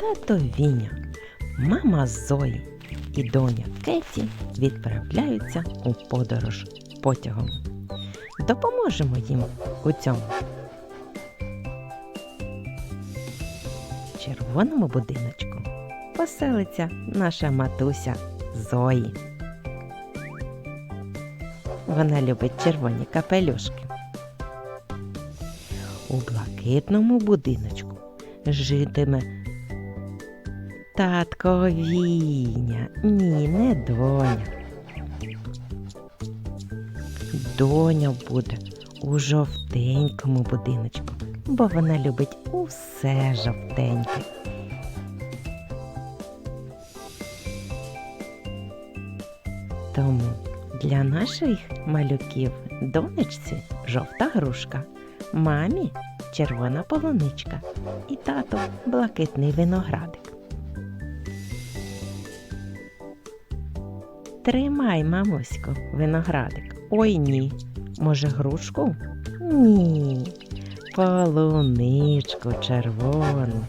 тато Віня, мама Зої і доня Кеті відправляються у подорож потягом. Допоможемо їм у цьому. В червоному будиночку поселиться наша матуся Зої. Вона любить червоні капелюшки. У блакитному будиночку житиме татко Віня. Ні, не доня. Доня буде у жовтенькому будиночку, бо вона любить усе жовтеньке. Тому для наших малюків донечці жовта грушка, мамі червона полуничка і тату блакитний виноградик. Тримай, мамусько, виноградик. Ой ні. Може, грушку? Ні. Полуничку червону.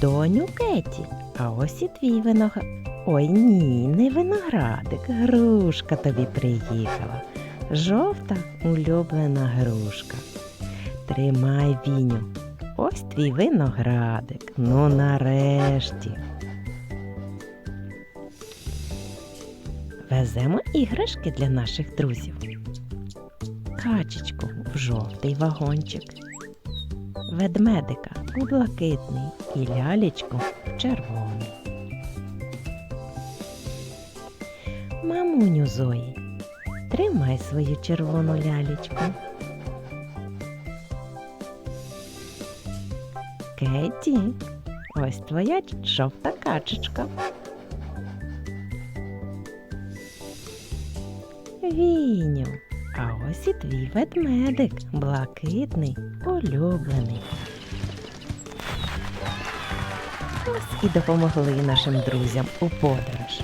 Доню Кеті, а ось і твій виноград. Ой ні, не виноградик, грушка тобі приїхала. Жовта улюблена грушка. Тримай віню. Ось твій виноградик. Ну нарешті. Веземо іграшки для наших друзів. Качечку в жовтий вагончик, ведмедика у блакитний і лялечку в червоний. Мамуню Зої, тримай свою червону лялечку. Кеті, ось твоя жовта качечка. Віню, а ось і твій ведмедик, блакитний, улюблений. Ось і допомогли нашим друзям у подорож.